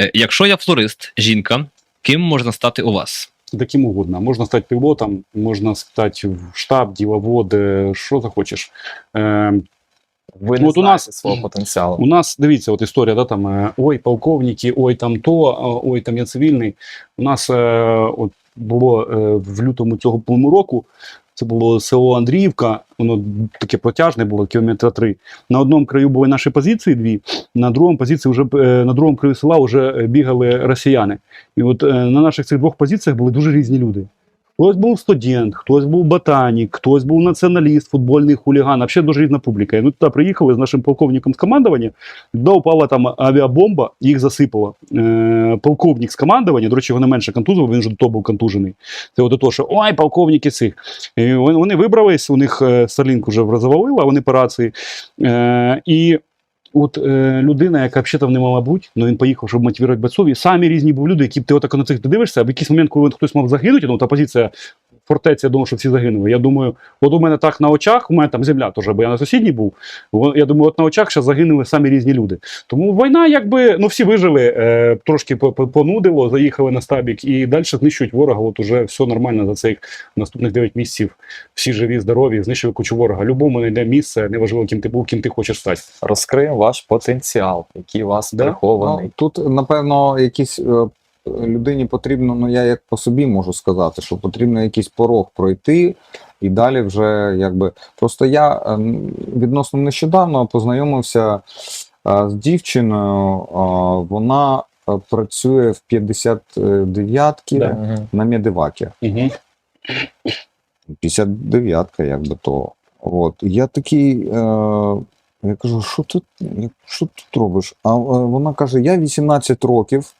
Е, Якщо я флорист, жінка, ким можна стати у вас? Таким угодно. Можно стать пилотом, можно стать в штаб, діловод, е, що захочеш. Е, Ви не От у нас- свого потенціалу. У нас дивіться, от історія, да, там ой, полковники, ой, там то, ой, там я цивільний. У нас от було в лютому цього року. Це було село Андріївка, воно таке протяжне було, кілометра три. На одному краю були наші позиції дві, на другому позиції вже е, на другому краю села вже е, бігали росіяни. І от е, на наших цих двох позиціях були дуже різні люди. Хтось був студент, хтось був ботанік, хтось був націоналіст, футбольний хуліган, взагалі дуже різна публіка. І ми туди приїхали з нашим полковником з командування, туди упала там авіабомба, їх засипало. Е, полковник з командування, до речі, його не менше контузив, він вже до того був контужений. Це от то, що ой, полковники цих. І вони, вибрались, у них е, Старлінк вже завалила, вони по рації. Е, і от е, людина, яка взагалі не мала бути, ну він поїхав, щоб мотивувати бойців, і самі різні були люди, які ти отак на цих дивишся, а в якийсь момент, коли хтось мав загинути, ну та позиція фортеця, я думав, що всі загинули. Я думаю, от у мене так на очах, у мене там земля теж, бо я на сусідній був. Я думаю, от на очах ще загинули самі різні люди. Тому війна, якби ну всі вижили, е, трошки по- по- понудило, заїхали на стабік і далі знищують ворога. От уже все нормально за цих наступних 9 місяців. Всі живі, здорові, знищили кучу ворога. Любому знайде місце, неважливо, ким ти був, ким ти хочеш стати. Розкриємо ваш потенціал, який у вас Да? прихований. Ну, тут, напевно, якісь е, людині потрібно, ну я як по собі можу сказати, що потрібно якийсь порог пройти, і далі вже якби. Просто я е, відносно нещодавно познайомився е, з дівчиною, е, вона працює в 59-ки Да. На Медивакі. Угу. 59-ка, якби то. От. Я такий. Е, я кажу, що ти, що ти тут робиш? А вона каже: я 18 років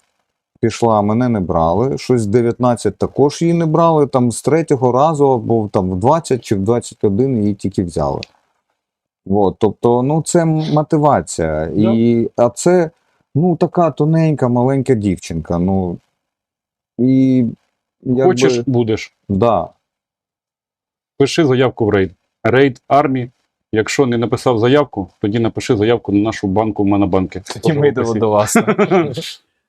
пішла, мене не брали. Щось в 19 також її не брали. Там з третього разу, або там в 20 чи в 21 її тільки взяли. От, тобто, ну, це мотивація. І, а це ну, така тоненька, маленька дівчинка. Ну, і, якби, Хочеш, будеш. Да. Пиши заявку в рейд. Рейд армії. Якщо не написав заявку, тоді напиши заявку на нашу банку в Монобанки. Тоді ми йдемо до вас.